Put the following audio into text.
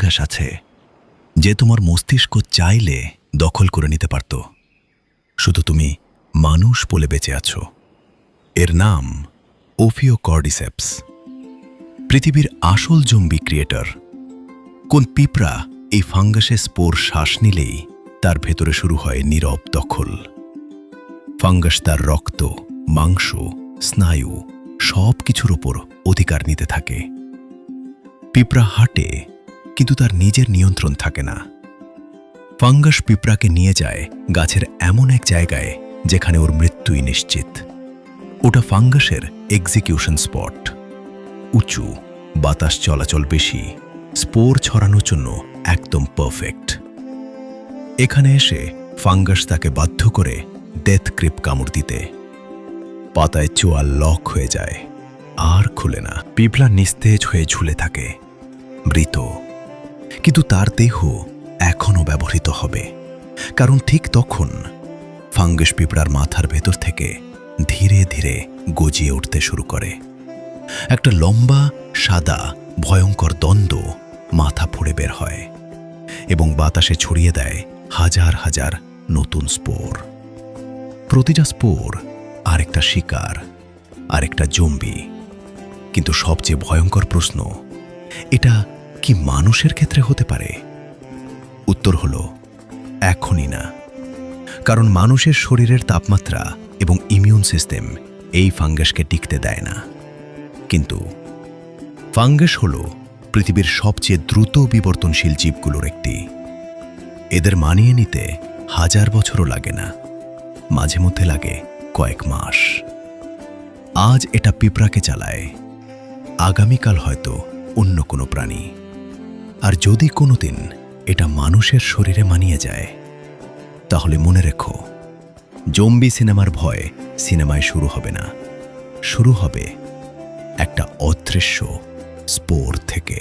Fungus আছে যে তোমার মস্তিষ্ক চাইলে দখল করে নিতে পারত। শুধু তুমি মানুষ বলে বেঁচে আছো। এর নাম ওফিও কর্ডিসেপস পৃথিবীর আসল জম্বি ক্রিয়েটর। কোন পিঁপড়া এই ফাঙ্গাসে স্পোর শ্বাস নিলেই তার ভেতরে শুরু হয় নীরব দখল। ফাঙ্গাস তার রক্ত, মাংস, স্নায়ু সব কিছুর ওপর অধিকার নিতে থাকে। পিঁপড়া হাঁটে কিন্তু তার নিজের নিয়ন্ত্রণ থাকে না। ফাঙ্গাস পিঁপড়াকে নিয়ে যায় গাছের এমন এক জায়গায় যেখানে ওর মৃত্যুই নিশ্চিত। ওটা ফাঙ্গাসের এক্সিকিউশন স্পট উঁচু, বাতাস চলাচল বেশি, স্পোর ছড়ানোর জন্য একদম পারফেক্ট এখানে এসে ফাঙ্গাস তাকে বাধ্য করে ডেথ ক্রিপ কামড় দিতে। পাতায় চোয়াল লক হয়ে যায়। আর খুলে না। পিপলা নিস্তেজ হয়ে ঝুলে থাকে। মৃত কিন্তু তার দেহ এখনও ব্যবহৃত হবে। কারণ ঠিক তখন ফাঙ্গাস পিঁপড়ার মাথার ভেতর থেকে ধীরে ধীরে গজিয়ে উঠতে শুরু করে। একটা লম্বা, সাদা, ভয়ঙ্কর দ্বন্দ্ব মাথা ফুড়ে বের হয় এবং বাতাসে ছড়িয়ে দেয় হাজার হাজার নতুন স্পোর। প্রতিটা স্পোর আরেকটা শিকার, আরেকটা জম্বি। কিন্তু সবচেয়ে ভয়ঙ্কর প্রশ্ন, এটা কি মানুষের ক্ষেত্রে হতে পারে? উত্তর হল, এখনই না। কারণ মানুষের শরীরের তাপমাত্রা এবং ইমিউন সিস্টেম এই ফাঙ্গাসকে টিকতে দেয় না। কিন্তু ফাঙ্গাস হল পৃথিবীর সবচেয়ে দ্রুত বিবর্তনশীল জীবগুলোর একটি। এদের মানিয়ে নিতে হাজার বছরও লাগে না। মাঝে মধ্যে লাগে কয়েক মাস। আজ এটা পিঁপড়াকে চালায়। আগামীকাল হয়তো অন্য কোনো প্রাণী। আর যদি কোনোদিন এটা মানুষের শরীরে মানিয়ে যায়, তাহলে মনে রেখো, জম্বি সিনেমার ভয় সিনেমায় শুরু হবে না। শুরু হবে একটা অদৃশ্য স্পোর থেকে।